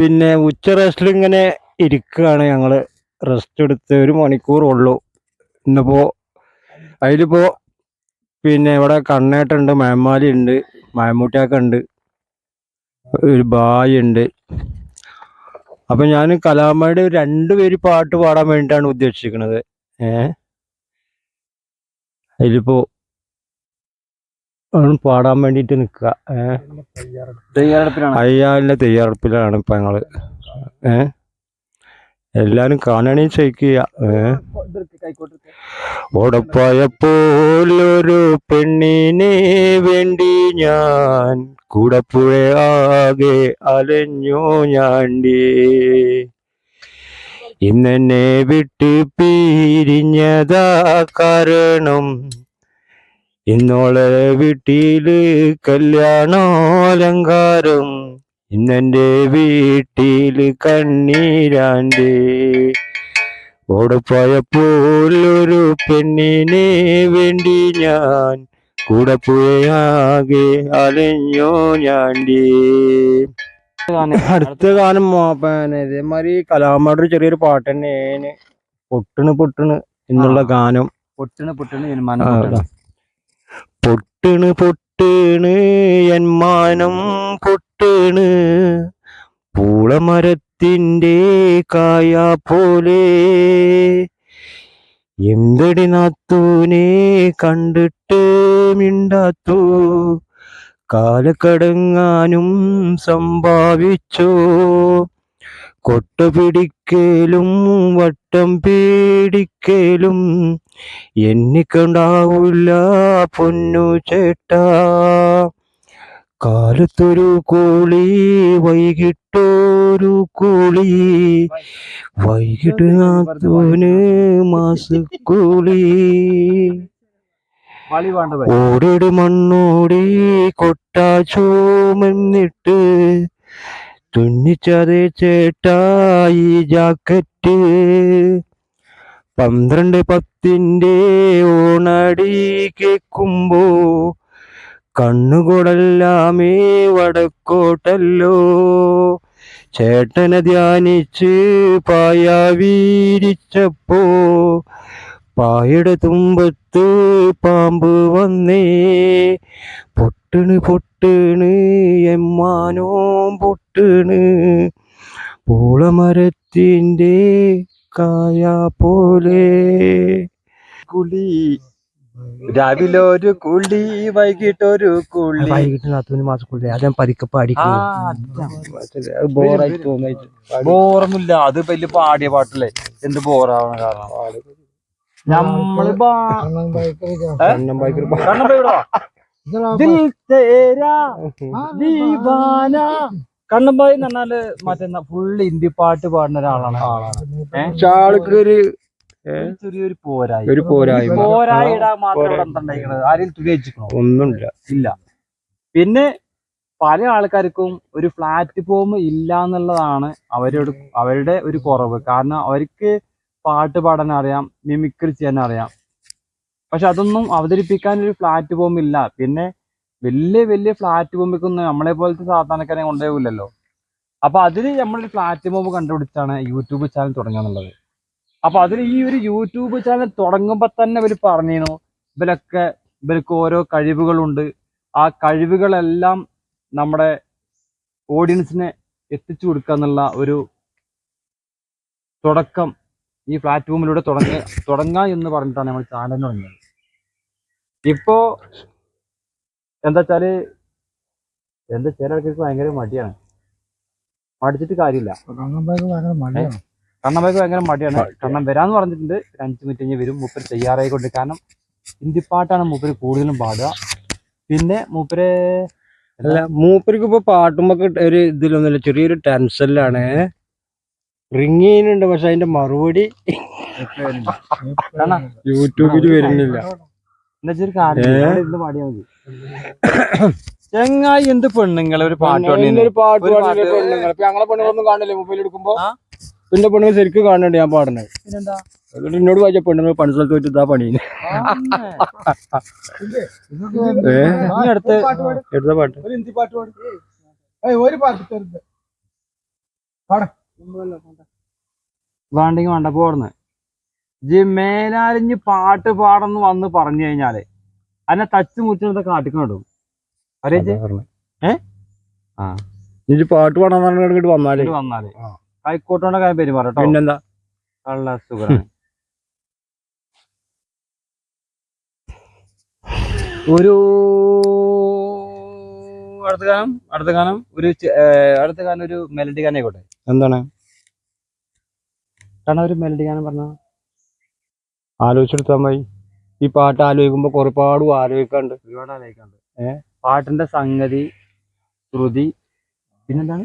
പിന്നെ ഉച്ച റെസ്റ്റിൽ ഇങ്ങനെ ഇരിക്കുകയാണ് ഞങ്ങൾ റെസ്റ്റ് എടുത്ത് ഒരു മണിക്കൂറുള്ളൂ ഇന്നിപ്പോൾ അതിലിപ്പോൾ പിന്നെ ഇവിടെ കണ്ണേട്ടുണ്ട് മേമാലി ഉണ്ട് മയമ്മൂട്ടിയൊക്കെ ഉണ്ട് ഒരു ബായ് ഉണ്ട്. അപ്പം ഞാൻ കലാമയുടെ രണ്ടുപേര് പാട്ട് പാടാൻ വേണ്ടിയിട്ടാണ് ഉദ്ദേശിക്കുന്നത് ഏ? അതിലിപ്പോ ആണ് പാടാൻ വേണ്ടിയിട്ട് നിൽക്കുക. ഏഹ് തയ്യാറെടുപ്പിലാണ്? ഇപ്പൊ ഞങ്ങൾ. ഏ? എല്ലാരും കാണണേ ചോദിക്കുക ഏ? ഓടപ്പോയപ്പോലൊരു പെണ്ണിനെ വേണ്ടി ഞാൻ കൂടപ്പുഴ ആകെ അലഞ്ഞു ഞാണ്ടി. ഇന്നെന്നെ വിട്ട് പിരിഞ്ഞതാ കാരണം ഇന്നോളെ വീട്ടിൽ കല്യാണോലങ്കാരം. ഇന്നെന്റെ വീട്ടിൽ കണ്ണീരാണ്ട്. ഓടപ്പോയപ്പോൾ ഒരു പെണ്ണിനെ വേണ്ടി ഞാൻ കൂടെ പോയാകെ അലഞ്ഞോ ഞാണ്ടി. അടുത്ത ഗാനം ഇതേമാതിരി കലാമയുടെ ചെറിയൊരു പാട്ട് തന്നെയാണ് പൊട്ടണ് പൊട്ടണ് എന്നുള്ള. ഗാനം. പൊട്ടണ് പൊട്ടണ് തീരുമാനം പൊട്ടണ് മാനം എന്മാനം പൊട്ടണ്. പൂളമരത്തിന്റെ കായ പോലെ എന്തടി നാത്തൂനെ കണ്ടിട്ട് മിണ്ടാത്തു? കാലക്കടങ്ങാനും സംഭാവിച്ചോ? കൊട്ട പിടിക്കലും വട്ടം പേടിക്കലും എനിക്കുണ്ടാവില്ല പൊന്നു ചേട്ടാ. കാലത്തൊരു കൂളി വൈകിട്ടൊരു കൂളി. വൈകിട്ട് നാത്തൂന് മാസക്കൂളി. ഓടിട് മണ്ണോടി കൊട്ടാ ചുമന്നിട്ട് തുന്നിച്ചതേ ചേട്ടായി ജാക്കറ്റ്. പന്ത്രണ്ട് പത്തിന്റെ ഓണടി കേക്കുമ്പോ കണ്ണുകൊടല്ലാമേ വടക്കോട്ടല്ലോ. ചേട്ടനെ ധ്യാനിച്ച് പായ വീരിച്ചപ്പോ പായുടെ തുമ്പത്ത് പാമ്പ് വന്നേ. പൊട്ടണ് പൊട്ടണ് എമ്മാനോ പൊട്ടണ്. പൂളമരത്തിന്റെ കായ പോലെ. കുളി. രാവിലെ ഒരു കുളി വൈകിട്ട് ഒരു കുളി വൈകിട്ട് നാത്തൂന് കുളി. അതേ പതുക്കെ പാടിക്കും ബോറായി തോന്നിയിട്ട്. ബോറൊന്നുമില്ല. അത് വലിയ പാടിയ പാട്ടല്ലേ. എന്ത് ബോറാവണ കാരണം. നമ്മൾ കണ്ണമ്പായി എന്ന് പറഞ്ഞാൽ മറ്റേ ഫുള്ള് ഹിന്ദി പാട്ട് പാടുന്ന ഒരാളാണ്. ചെറിയൊരു പോരായി. ഒരു പോരായ്മ മാത്രം ഇവിടെ എന്തുണ്ടായിരിക്കണത് ആരെയും തുണി വെച്ചിക്കണോ? ഒന്നുമില്ല. ഇല്ല. പിന്നെ പല ആൾക്കാർക്കും ഒരു പ്ലാറ്റ്ഫോം ഇല്ല എന്നുള്ളതാണ് അവരോട് അവരുടെ ഒരു കുറവ്. കാരണം അവർക്ക് പാട്ട് പാടാൻ അറിയാം മിമിക്രി ചെയ്യാൻ അറിയാം. പക്ഷെ അതൊന്നും അവതരിപ്പിക്കാൻ ഒരു പ്ലാറ്റ്ഫോം ഇല്ല. പിന്നെ വലിയ വലിയ പ്ലാറ്റ്ഫോമിക്കൊന്നും നമ്മളെ പോലത്തെ സാധാരണക്കാരെ കൊണ്ടുപോകില്ലല്ലോ അപ്പൊ അതിന് നമ്മളൊരു പ്ലാറ്റ്ഫോം കണ്ടുപിടിച്ചാണ് യൂട്യൂബ് ചാനൽ തുടങ്ങുക അപ്പൊ അതിൽ ഈ ഒരു യൂട്യൂബ് ചാനൽ തുടങ്ങുമ്പോ തന്നെ ഇവർ പറഞ്ഞിരുന്നു ഇവരൊക്കെ ഇവർക്ക് ഓരോ കഴിവുകളുണ്ട്. ആ കഴിവുകളെല്ലാം നമ്മുടെ ഓഡിയൻസിനെ എത്തിച്ചു കൊടുക്കുക എന്നുള്ള ഒരു തുടക്കം ഈ പ്ലാറ്റ്ഫോമിലൂടെ തുടങ്ങി തുടങ്ങാം എന്ന് പറഞ്ഞിട്ടാണ് നമ്മൾ ചാനൽ തുടങ്ങിയത്. ഇപ്പോ എന്താ വെച്ചാൽ എന്താ ചില ആൾക്കാർക്ക് ഭയങ്കര മടിയാണ്. മടിച്ചിട്ട് കാര്യമില്ല. കണ്ണമ്മയ്ക്ക് ഭയങ്കര മടിയാണ്. കണ്ണം വരാന്ന് പറഞ്ഞിട്ടുണ്ട്. ഒരു അഞ്ച് മിനിറ്റ് കഴിഞ്ഞ് വരും. മൂപ്പര് തയ്യാറായിക്കൊണ്ട് കാരണം ഹിന്ദി പാട്ടാണ് മൂപ്പര് കൂടുതലും പാടുക. പിന്നെ മൂപ്പര് അല്ല മൂപ്പർക്ക് ഇപ്പൊ പാട്ടുമ്പോ ഒരു ഇതിലൊന്നുമില്ല. ചെറിയൊരു ടെൻഷനിലാണ് റിങ് ചെയ്യുന്നുണ്ട് പക്ഷെ അതിന്റെ മറുപടി യൂട്യൂബിൽ വരുന്നില്ല. ചെങ്ങായി എന്ത് പെണ്ണുങ്ങളെ ഒരു പാട്ട്? ഒരു പാട്ട് പാടിയ. പെണ്ണുങ്ങൾ ഞങ്ങളെ പെണ്ണുങ്ങളൊന്നും കാണില്ലേ മൊബൈൽ എടുക്കുമ്പോ? പിന്നെ പെണ്ണുങ്ങൾ ശരിക്കും കാണുന്നുണ്ട് ഞാൻ പാടുന്നത്. എന്നിട്ട് എന്നോട് വായിച്ച പെണ്ണുങ്ങൾ പണി സ്ഥലത്ത് വെച്ച് ഇതാ പണി. അടുത്ത് എടുത്ത പാട്ട്. ഒരു പാട്ട് പാടി. ഒരു പാട്ട് വേണ്ടെങ്കിൽ വേണ്ട പോടുന്ന് ജി മേലാലിഞ്ഞ് പാട്ട് പാടന്ന് വന്ന് പറഞ്ഞു കഴിഞ്ഞാൽ അതിനെ തച്ച് മുറ്റിനത്തെ കാട്ടിക്കൊണ്ടിടും അറിയിച്ചേ ഏ? ആ. ഇനി പാട്ട് പാടാൻ പറഞ്ഞിട്ട് വന്നാലേ. വന്നാൽ. കൈക്കോട്ടോണ്ട കാര്യം പെരുമാറട്ടോ പിന്നെന്താ? കള്ള സുഖമാണ് ഒരു അടുത്ത ഗാനം അടുത്ത ഗാനം ഒരു അടുത്ത ഗാനം ഒരു മെലഡി ഗാനം ആയിക്കോട്ടെ എന്താണ്? കാരണം ഒരു മെലഡി ഗാനം പറഞ്ഞ ആലോചിച്ചെടുത്താൽ മതി. ഈ പാട്ട് ആലോചിക്കുമ്പോൾ ഒരുപാട് ആലോചിക്കാണ്ട്. ഒരുപാട് ആലോചിക്കാണ്ട്. ഏഹ് പാട്ടിന്റെ സംഗതി ശ്രുതി പിന്നെന്താണ്?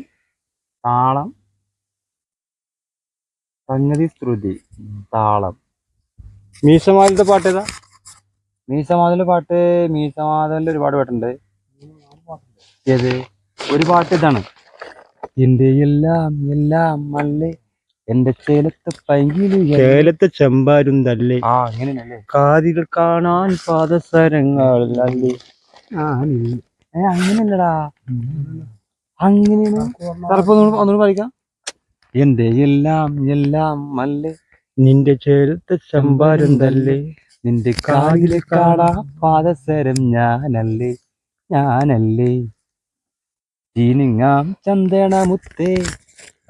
താളം. സംഗതി ശ്രുതി താളം. മീശമാതിലത്തെ പാട്ട് ഏതാ? മീസമാധവന്റെ പാട്ട് മീസമാധവന്റെ ഒരുപാട് പാട്ടുണ്ട്. ഏത്? ഒരു പാട്ട് ഇതാണ്. എന്റെ എല്ലാം എല്ലാം മല്ലേ എന്റെ ചേലത്തെ പൈകിലി ചേലത്തെ ചെമ്പാരും തല്ലേ? ആ അങ്ങനെയല്ലേ കാതികൾ കാണാൻ പാദസരങ്ങൾ അല്ലേ ഏ അങ്ങനെയല്ലടാ. അങ്ങനെയാണ്. ചിലപ്പോ ഒന്നുകൂടി പഠിക്കാം എന്റെ എല്ലാം എല്ലാം മല്ലേ നിന്റെ ചേലത്തെ ചെമ്പാരും തല്ലേ? നിന്റെ കാവിലെ കാടാ പാദസരം ഞാനല്ലേ? ഞാനല്ലേ? ചീനിങ്ങാം ചന്ദന മുത്തേ.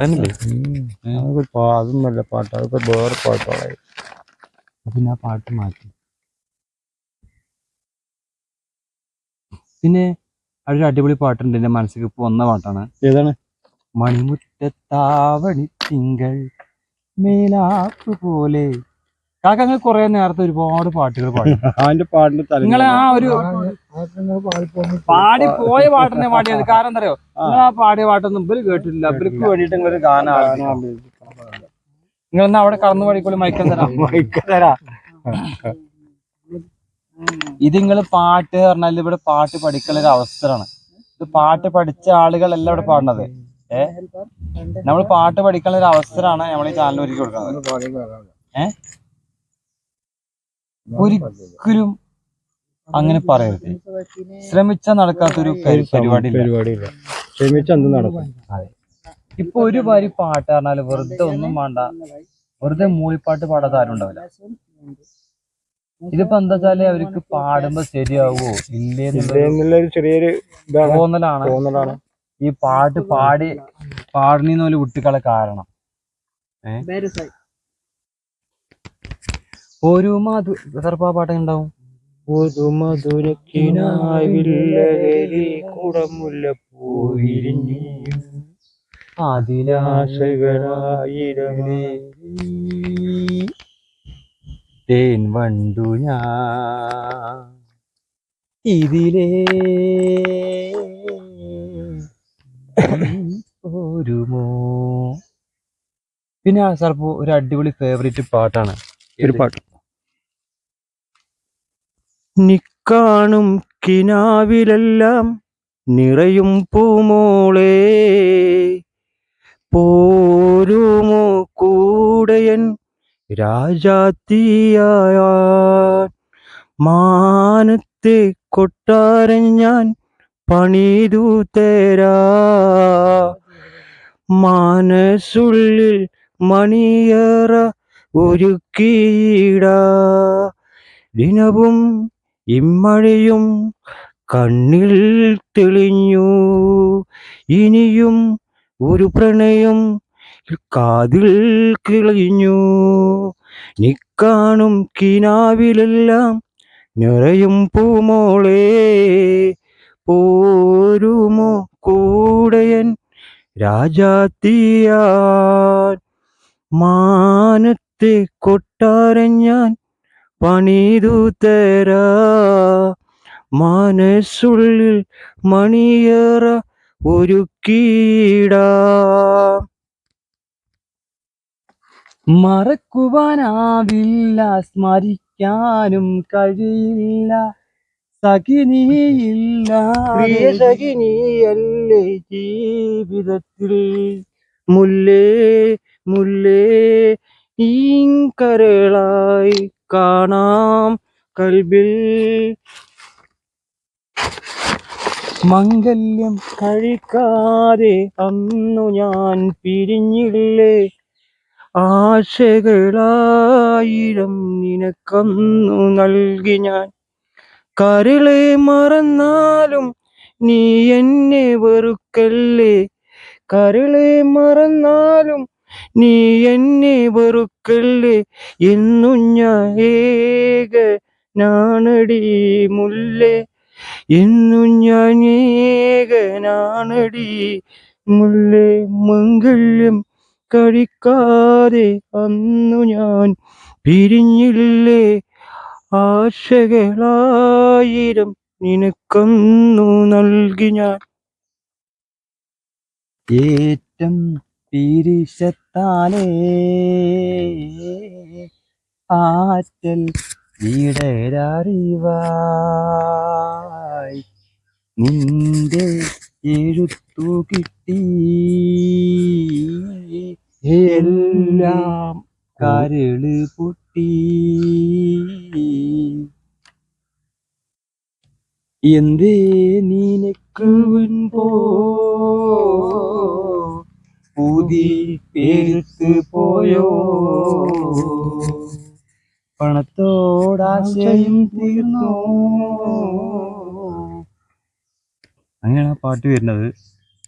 അതല്ലേ അതൊന്നല്ല പാട്ട്. അതൊക്കെ വേറെ പാട്ടുകളായി. പിന്നെ ആ പാട്ട് മാറ്റി. പിന്നെ അതൊരു അടിപൊളി പാട്ടുണ്ട് എന്റെ മനസ്സിൽ ഇപ്പൊ വന്ന പാട്ടാണ്. ഏതാണ്? മണിമുറ്റത്താവണി തിങ്കൾ മേലാപ്പ് പോലെ കാക്ക നിങ്ങൾ കുറെ നേരത്തെ ഒരുപാട് പാട്ടുകൾ പാടി. അതിന്റെ നിങ്ങളെ ആ ഒരു പാടി പോയ പാട്ടിനെ പാടിയത് കാരണം എന്താ അറിയോ? നിങ്ങൾ ആ പാടിയ പാട്ടൊന്നും ഇവർ കേട്ടിട്ടില്ല. ഇവർക്ക് വേണ്ടിട്ട് നിങ്ങളൊരു ഗാനം നിങ്ങൾ എന്നാ അവിടെ കടന്നു പാടിക്കോളി? മയക്കം തരാം. ഇത് നിങ്ങൾ പാട്ട് പറഞ്ഞാൽ ഇവിടെ പാട്ട് പഠിക്കുന്ന ഒരു അവസരമാണ്. ഇത് പാട്ട് പഠിച്ച ആളുകളല്ല ഇവിടെ പാടുന്നത്. ഏ? നമ്മൾ പാട്ട് പഠിക്കാനുള്ള ഒരു അവസരമാണ് നമ്മൾ ഈ ചാനൽ ഒരുക്കി കൊടുക്കുന്നത്. ഏ? ഒരിക്കലും അങ്ങനെ പറയരുത്. ശ്രമിച്ച നടക്കാത്തൊരു പരി- പരിപാടി. പരിപാടിയില്ല. നടക്കും. ഇപ്പൊ ഒരു വരി പാട്ട് പറഞ്ഞാൽ വെറുതെ ഒന്നും വേണ്ട. വെറുതെ മൂളിപ്പാട്ട് പാടാത്ത ആരും ഉണ്ടാവില്ല. ഇതിപ്പോ എന്താ വെച്ചാൽ അവർക്ക് പാടുമ്പോ ശരിയാവോ? ഇല്ലേ ഇല്ല എന്നുള്ളൊരു ചെറിയൊരു ഇതാണ്. തോന്നലാണ്. തോന്നലാണ്. ഈ പാട്ട് പാടി പാടണീന്ന് പോലെ വിട്ടുകളെ കാരണം ഒരു മധു സർപ്പാ പാട്ട് ഉണ്ടാവും ഒരു മധുരക്കിനാവില്ലകലി കുടമുല്ലപ്പൂവിരിഞ്ഞു ആശകളായിരമേ തേൻ വണ്ടു ഞാൻ ഇതിലേ ഒരുമോ? പിന്നെ സർപ്പോ ഒരു അടിപൊളി ഫേവറേറ്റ് പാട്ടാണ്. ഒരു പാട്ട്. നിക്കാണും കിനാവിലെല്ലാം നിറയും പൂമോളെ. പോരുമോ കൂടയൻ രാജാത്തിയായ മാനത്തെ കൊട്ടാരൻ ഞാൻ പണിതു തരാ. മനസ്സുള്ളിൽ മണിയറ കീടാ ദിനവും ഇമ്മഴയും കണ്ണിൽ തെളിഞ്ഞു. ഇനിയും ഒരു പ്രണയം കാതിൽ കിളിഞ്ഞു. നിക്കാണും കിനാവിലെല്ലാം നിറയും പൂമോളെ. പോരുമോ കൂടയൻ രാജാത്തിയാൻ? മാനത്തെ കൊട്ടാരൻ ഞാൻ പണിതു തരാ മനസ്സുള്ളിൽ മണിയറ ഒരുക്കിയിടാ. മറക്കുവാനാവില്ല സ്മരിക്കാനും കഴിയില്ല. സഖിനിയില്ല. സഖിനിയല്ലേ ജീവിതത്തിൽ? മുല്ലേ മുല്ലേ ഈങ്കരളായി കാണാം കൽബിൽ. മംഗല്യം കഴിക്കാതെ അന്നു ഞാൻ പിരിഞ്ഞില്ലേ? ആശകളായിരം നിനക്കന്നു നൽകി ഞാൻ. കരളെ മറന്നാലും നീ എന്നെ വെറുക്കല്ലേ? കരളെ മറന്നാലും നീ എന്നെ വെറുക്കല്ലേ എന്നും ഞാൻ ഏക നാണടി മുല്ലേ? എന്നും ഞാൻ ഏകനാണടി മുല്ലേ? മംഗല്യം കഴിക്കാതെ അന്നു ഞാൻ പിരിഞ്ഞില്ലേ? ആശകളായിരം നിനക്കൊന്നു നൽകി ഞാൻ. ഏറ്റം പീരിശത്താലേ. ആറ്റൽ വീടരറിവായി നിന്റെ എഴുത്തു കിട്ടി. എല്ലാം കരൾ പൊട്ടി. എന്തേ നീനക്കുവൻ മുൻപോ പുതി പേരുത്ത് പോയോ? പണത്തോടാശയും തീർന്നോ? അങ്ങനെയാണ് ആ പാട്ട് വരുന്നത്.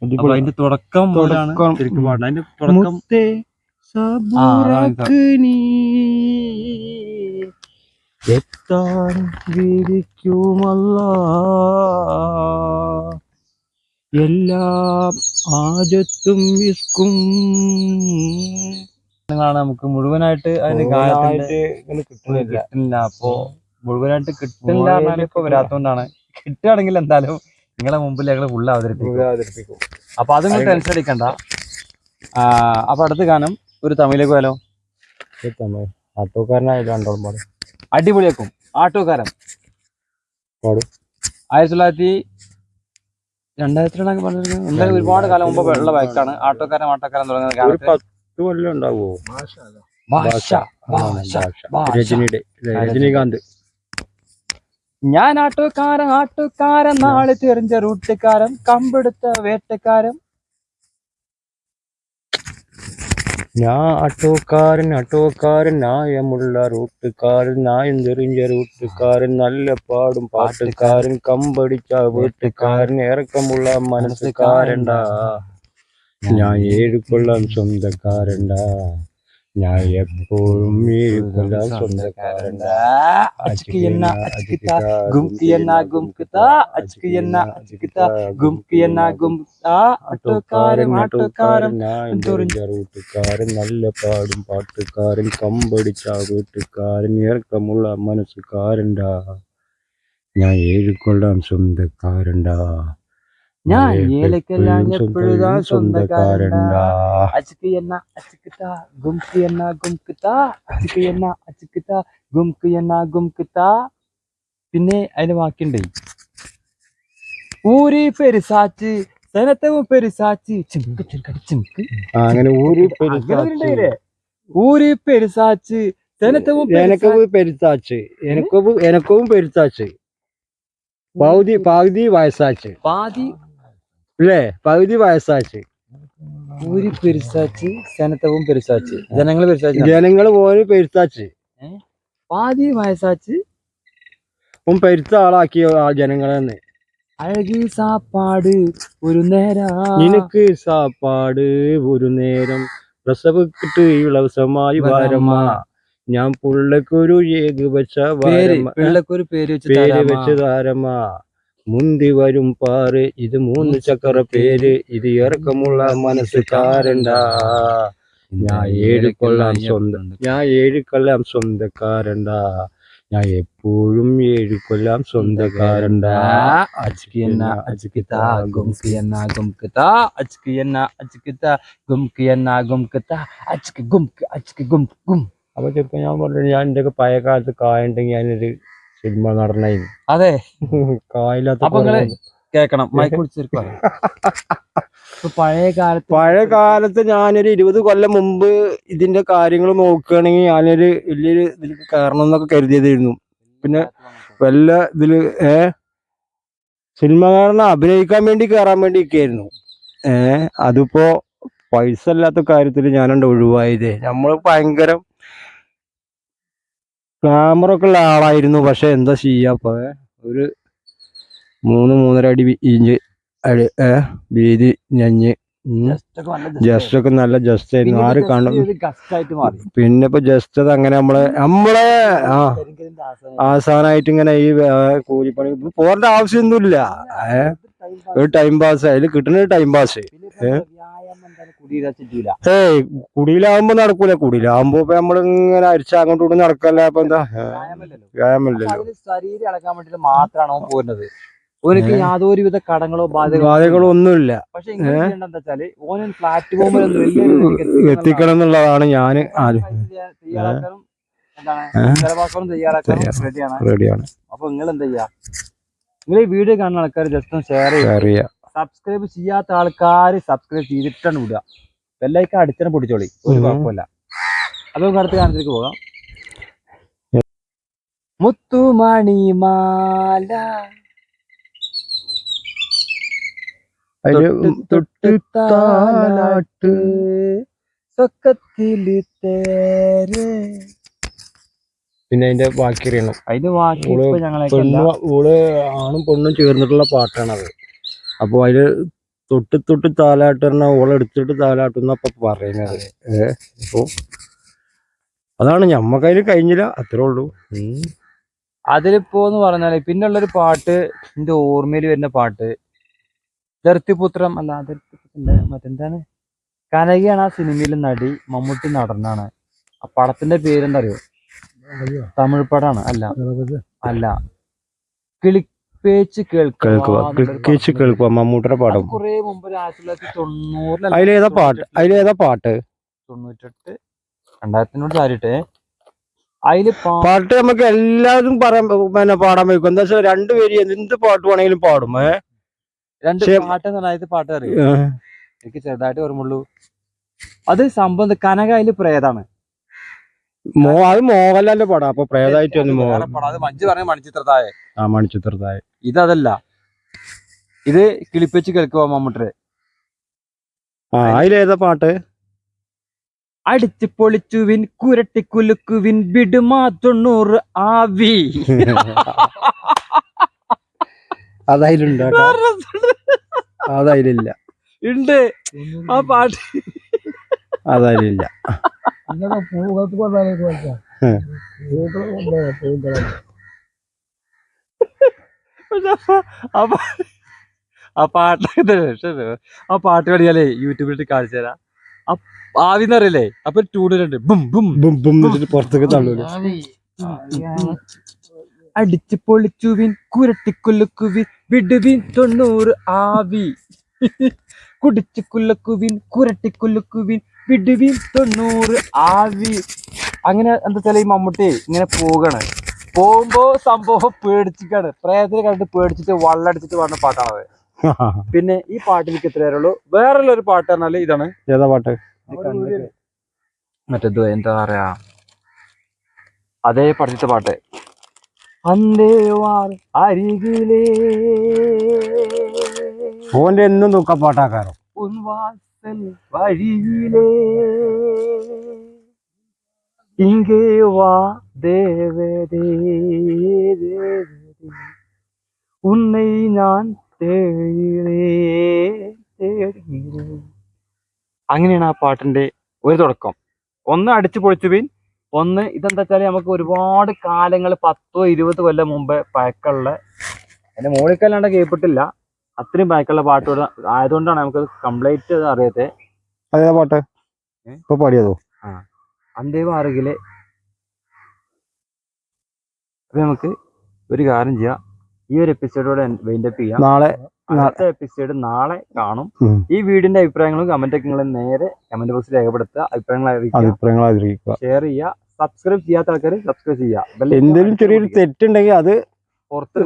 അപ്പൊ അതിന്റെ തുടക്കം മുതലാണ് തുടക്കം. ശരിക്കും പാടുന്നത്. അതിന്റെ തുടക്കം മുത്തേ സബുറാക്ക് നീ എത്താൻ വിരിക്കുമല്ല എല്ലാം ആജത്തും വിസ്കും നിങ്ങളാണ് നമുക്ക് മുഴുവനായിട്ട് ഗാനത്തിന്റെ കിട്ടുന്നില്ല. അപ്പോ മുഴുവനായിട്ട് കിട്ടില്ല ഇപ്പൊ വരാത്തോണ്ടാണ് കിട്ടുകയാണെങ്കിൽ എന്തായാലും നിങ്ങളെ മുമ്പിൽ ഞങ്ങൾ ഫുള്ള് അവതരിപ്പിക്കും. അപ്പൊ അതൊന്നും ടെൻഷൻ അടിക്കണ്ട. അപ്പൊ അടുത്ത ഗാനം ഒരു തമിഴിലേക്ക് പോയാലോ? ആട്ടോക്കാരനായിട്ട് രണ്ടോളം പാടും. അടിപൊളിയാക്കും. ആട്ടോക്കാരൻ. പാടും. ആയിരത്തി തൊള്ളായിരത്തി രണ്ടായിരത്തി രണ്ടാം പറഞ്ഞിരുന്നു എന്തായാലും ഒരുപാട് കാലം മുമ്പ് ഉള്ള ബൈക്കാണ്. ആട്ടോക്കാരൻ ആട്ടോക്കാരൻ തുടങ്ങുന്ന ഒരു പത്ത് കൊല്ലം ഉണ്ടാവുമോ? ഭാഷ ഭാഷ ഭാഷ. രജനിയുടെ രജനീകാന്ത്. ഞാൻ ആട്ടോക്കാരൻ ആട്ടോക്കാരൻ നാളെ തെറിഞ്ഞ റൂട്ടുകാരൻ കമ്പെടുത്ത വേട്ടക്കാരൻ ഞാൻ ആട്ടോക്കാരൻ ആട്ടോക്കാരൻ ന്യായമുള്ള റൂട്ടുകാരൻ നായം തെറിഞ്ഞ റൂട്ടുകാരൻ നല്ല പാടും പാട്ടുകാരൻ കമ്പടിച്ച വീട്ടുകാരൻ ഇറക്കമുള്ള മനസ്സുകാരണ്ടാ ഞാൻ ഏഴ് കൊള്ളാം സ്വന്തക്കാരണ്ടാ ഞാൻ എപ്പോഴും ഏഴ് കൊള്ളാം സ്വന്തക്കാരണ്ടാ അച്ഛക്ക് എന്ന അച്ഛക്കിത്ത ഗുംക്ക് എന്ന ഗുംകിത്ത അച്ഛക്ക് എന്ന അച്ഛക്കിത്ത ഗുംക്ക് എന്ന ഗുംകിത്ത ആട്ടോക്കാരൻ ആട്ടോക്കാരൻ റൂട്ടുകാരൻ നല്ല പാടും പാട്ടുകാരൻ കമ്പടിച്ച വീട്ടുകാരൻ ഇറക്കമുള്ള മനസ്സുകാരണ്ടാ ഞാൻ ഏഴ് കൊള്ളാം സ്വന്തക്കാരണ്ടാ ഞാൻ ഏലക്കെല്ലാം എപ്പോഴുതാ സ്വന്തക്കാരണ്ടാ എന്ന ഗുംക്ക് എന്ന എന്ന ഗുംക്ക് എന്ന പിന്നെ അതിന് വാക്കിണ്ടേ ഊരി പെരുസാച്ച് സനത്തവും പെരുസാച്ച്. ചിമുക്ക് ചിമുക്കടി ചിമുക്ക്. അങ്ങനെ ഊരി വരുന്നുണ്ടല്ലേ? ഊരി പെരുസാച്ച് സനത്തവും എനക്കവ് പെരുത്താച്ച് എനക്കവ് എനക്കവും പെരുത്താച്ച് പകുതി പകുതി വയസ്സാച്ച്. പാതി അല്ലേ പകുതി വയസ്സാച്ച് ഊരി പെരുസാച്ച് സനത്തവും പെരുസാച്ച്. ജനങ്ങൾ പെരുസാച്ച് ജനങ്ങൾ പോലും പെരുത്താച്ച് പാതി വയസ്സാച്ച് ഉം പെരുത്ത ആളാക്കിയ ആ ജനങ്ങളെന്ന് അഴകി സാപ്പാട് ഒരു നേരം. നിനക്ക് സാപ്പാട് ഒരു നേരം. പ്രസവിക്കിട്ട് ഇളവസമായി വാരമ്മ. ഞാൻ പുള്ളക്കൊരു ഏക് വെച്ച പേര് വെച്ച് തരാമോ? മുന്തി വരും പാറ്. ഇത് മൂന്ന് ചക്ര പേര്. ഇത് ഇറക്കമുള്ള മനസ്സുകാരണ്ടാ ഞാൻ ഏഴ് കൊള്ളാം സ്വന്തം ഞാൻ ഏഴ് കൊല്ലാം സ്വന്തക്കാരണ്ടാ. ഞാൻ എപ്പോഴും ഏഴ് കൊല്ലാം സ്വന്തക്കാരണ്ടാ. അച്ഛക്ക് എന്ന അച്ഛക്കിത്ത ഗുംക്ക് എന്ന ഗുംകിത്ത അച്ഛക്ക് എന്ന അച്ഛക്കിത്ത ഗുംക്ക് എന്ന ഗുംകിത്ത അച്ഛക്ക് ഗുംക്ക് അച്ഛക്ക് ഗും ഗും അപ്പൊ ചെറുപ്പം ഞാൻ പറഞ്ഞു ഞാൻ എന്റെ പഴയ കാലത്ത് കായുണ്ടെങ്കിൽ ഞാനൊരു സിനിമ നടനായിരുന്നു അതെ. അപ്പൊ നിങ്ങൾ കേക്കണം മൈക്ക് വിളിച്ചിരിക്കും പഴയ കാലത്ത് പഴയ കാലത്ത് ഞാനൊരു ഇരുപത് കൊല്ലം മുമ്പ് ഇതിന്റെ കാര്യങ്ങൾ നോക്കുകയാണെങ്കിൽ ഞാനൊരു വലിയൊരു ഇതിൽ കയറണം എന്നൊക്കെ കരുതിയതായിരുന്നു. പിന്നെ വല്ല ഇതിൽ ഏ? സിനിമ കാരണം അഭിനയിക്കാൻ വേണ്ടി കയറാൻ വേണ്ടി ഒക്കെയായിരുന്നു ഏ? അതിപ്പോ പൈസ ഇല്ലാത്ത കാര്യത്തിൽ ഞാനുണ്ട് ഒഴിവായതേ. നമ്മൾ ഭയങ്കര ക്ലാമറൊക്കെ ഉള്ള ആളായിരുന്നു. പക്ഷെ എന്താ ചെയ്യാ? ഇപ്പൊ ഒരു മൂന്ന് മൂന്നര അടി ഇഞ്ച് അടി വീതി ഞഞ്ഞ് ജസ്റ്റ് ഒക്കെ നല്ല ജസ്റ്റ് ആയിരുന്നു. ആര് കാണും ഗസ്റ്റായിട്ട് മാറി. പിന്നെ ഇപ്പൊ ജസ്റ്റ് അത് അങ്ങനെ നമ്മളെ നമ്മളെ ആ. ആസാനായിട്ട്. ഇങ്ങനെ ഈ കൂലിപ്പണി പോരേണ്ട ആവശ്യമൊന്നുമില്ല. ഒരു ടൈം പാസ് അതിൽ കിട്ടുന്ന ടൈം പാസ് പിന്നെ ഇപ്പൊ എന്താ വ്യായാമം എന്താണ് കുടിയിലാ ചിറ്റൂല. ഏയ് കുടിയിലാവുമ്പോ നടക്കൂല. കുടിയിലാവുമ്പോ ഇപ്പൊ നമ്മൾ ഇങ്ങനെ അരിച്ച അങ്ങോട്ടും ഇങ്ങോട്ടും നടക്കല്ല അപ്പൊ എന്താ? വ്യായാമല്ലോ വ്യായാമമല്ലല്ലോ. അപ്പൊ വ്യായാമമില്ലല്ലോ ശരീരം ഇളക്കാൻ വേണ്ടിട്ട് മാത്രമാണോ പോരുന്നത്? ഓനക്ക് യാതൊരു യാതൊരുവിധ കടങ്ങളോ ബാധകളോ ഒന്നുമില്ല. പക്ഷെ എന്താ വെച്ചാൽ ഓന് പ്ലാറ്റ്ഫോമിൽ എത്തിക്കണം എന്നുള്ളതാണ്. ഞാൻ തയ്യാറാക്കാനും റെഡിയാണ് അപ്പൊ നിങ്ങൾ എന്താ ചെയ്യാ നിങ്ങൾ ഈ വീഡിയോ കാണുന്ന ആൾക്കാർ ജസ്റ്റ് ഒന്ന് ഷെയർ അറിയാം സബ്സ്ക്രൈബ് ചെയ്യാത്ത ആൾക്കാർ സബ്സ്ക്രൈബ് ചെയ്തിട്ടാണ് വിടുക. ബെല്ലൈക്കൻ അടിച്ചാണ് പൊടിച്ചോളി ഒരു. കുഴപ്പമില്ല. അത് നമുക്ക് അടുത്ത കാലത്തേക്ക് പോകാം. മുത്തുമണിമാല അതിൽ തൊട്ട് താലാട്ട്. സൊക്കത്തിൽ തേര്. പിന്നെ അതിന്റെ ബാക്കി അറിയണം. അതിന്റെ ബാക്കി ഞങ്ങളെ ഓൾ ആണും പെണ്ണും ചേർന്നിട്ടുള്ള പാട്ടാണത്. അപ്പൊ അതിൽ തൊട്ട് തൊട്ട് താലാട്ടുന്ന ഓളെടുത്തിട്ട് താലാട്ടുന്ന അപ്പം പറയുന്നത്. അപ്പോൾ അതാണ് ഞമ്മക്കതിൽ കഴിഞ്ഞില്ല അത്രേ ഉള്ളൂ. അതിലിപ്പോ എന്ന് പറഞ്ഞാൽ പിന്നുള്ളൊരു പാട്ട് എന്റെ ഓർമ്മയിൽ വരുന്ന പാട്ട് ധർത്തിപുത്രം അല്ല ധർത്തിപുത്രല്ല മറ്റെന്താണ് കനകയാണ് ആ സിനിമയിൽ നടി മമ്മൂട്ടി നടനാണ് ആ പടത്തിന്റെ പേരെന്താ അറിയോ? തമിഴ് പടാണ് അല്ല. അല്ല. കേൾക്കുക കേൾക്കുക മമ്മൂട്ടിയുടെ പാടും. കുറെ മുമ്പ് ഒരു ആയിരത്തി തൊള്ളായിരത്തി തൊണ്ണൂറിൽ അതിലേതാ പാട്ട് അതിലേതാ പാട്ട്? തൊണ്ണൂറ്റെട്ട് രണ്ടായിരത്തിനോട് ചാരിട്ടെ. അതിൽ പാട്ട് നമുക്ക് എല്ലാവരും പറയാൻ പിന്നെ പാടാൻ വയ്ക്കും. എന്താ വെച്ചാൽ രണ്ടുപേര് എന്ത് പാട്ട് വേണമെങ്കിലും പാടും ഏ? രണ്ട് പാട്ട് നന്നായിട്ട് പാട്ട് അറിയാം? എനിക്ക് ചെറുതായിട്ട് ഓർമ്മയുള്ളൂ. അത് സംബന്ധ കനക അതിൽ പ്രേതാണ്. മോ അത് മോഹൻലാലിന്റെ പടം. അപ്പൊ പ്രേതായിട്ട് മഞ്ജു പറഞ്ഞ മണിച്ചിത്രത്തായ ആ മണിച്ചിത്രതായ ഇതല്ല ഇത് കിളിപ്പിച്ച് കേൾക്കുക മമ്മൂട്ടര് അതിലേതാ പാട്ട്? അടിച്ച് പൊളിച്ചുവിൻ കുരട്ടി കുലുക്കുവിൻ വിടുമാ തൊണ്ണൂറ് ആവി. അതതിലില്ല ഉണ്ട്. ആ പാട്ട്. അപ്പൊ- ആ പാ- ആ പാട്ട് പാട്ട് പാടിയാലേ യൂട്യൂബിലിട്ട് കാണിച്ചു തരാം. ആവിന്ന് ആവിന്നറിയില്ലേ അപ്പൊ ടൂണിലുണ്ട് ബും ബും. ബും ബും പുറത്തേക്ക് തള്ളൂല അടിച്ച് പൊളിച്ചുവിൻ കുരട്ടിക്കൊല്ലുക്കുവിൻ വിടുവിൻ തൊണ്ണൂറ് ആവി. കുടിച്ചു കുല്ലക്കുവിൻ കുരട്ടിക്കുലുക്കുവിൻ വിടുവിൻ തൊണ്ണൂറ് ആവി. അങ്ങനെ എന്താ വെച്ചാൽ ഈ മമ്മൂട്ടി ഇങ്ങനെ പോകണ്. പോകുമ്പോ സംഭവം പേടിച്ചിട്ടാണ് പ്രേതത്തിനെ കണ്ടിട്ട് പേടിച്ചിട്ട് വള്ളടിച്ചിട്ട് വന്ന പാട്ടാണത്. പിന്നെ ഈ പാട്ടിലേക്ക് ഇത്രയേ ഉള്ളൂ? വേറെ ഒരു പാട്ട് പറഞ്ഞാൽ ഇതാണ്. ഏതാ പാട്ട്? മറ്റേത് എന്താ പറയാ? അതേ പഠിച്ച പാട്ട്. അരികിലേ. ഓന്റെ എന്നും പാട്ടാക്കാരോ? വാസൽ വഴിയിലേ. ഇങ്ങേ വാ ദേവതേ உன்னை நான் ഞാൻ തേടിയേ തേടിയേ അങ്ങനെയാണ് ആ പാട്ടിന്റെ ഒരു തുടക്കം. ഒന്ന് അടിച്ചു പൊളിച്ചുവിൻ ഒന്ന് ഇതെന്താ വെച്ചാൽ നമുക്ക് ഒരുപാട് കാലങ്ങൾ പത്തോ ഇരുപത് കൊല്ലം മുമ്പ് പഴക്കമുള്ള എന്റെ മോളിക്കല്ലാണ്ട് കേൾപ്പിട്ടില്ല അത്രയും പഴക്കമുള്ള പാട്ട് ആയതുകൊണ്ടാണ് നമുക്ക് കംപ്ലീറ്റ് അറിയത്തെ. അതേ പാട്ട്? ഇപ്പൊ പാടിയതോ? അന്തേവ അറികിലെ അപ്പൊ നമുക്ക് ഒരു കാര്യം ചെയ്യാം. ഈ ഒരു എപ്പിസോഡോടെ വൈൻഡപ്പ് ചെയ്യാം. നാളെ അടുത്ത എപ്പിസോഡ് നാളെ കാണും. ഈ വീടിന്റെ അഭിപ്രായങ്ങളും കമന്റ് ഒക്കെ നിങ്ങൾ നേരെ കമന്റ് ബോക്സിൽ രേഖപ്പെടുത്തുക. അഭിപ്രായങ്ങൾ അറിയിക്കുക. ഷെയർ ചെയ്യുക. സബ്സ്ക്രൈബ് ചെയ്യാത്ത ആൾക്കാർ സബ്സ്ക്രൈബ് ചെയ്യുക. എന്തെങ്കിലും ചെറിയൊരു. തെറ്റുണ്ടെങ്കിൽ അത് പുറത്ത്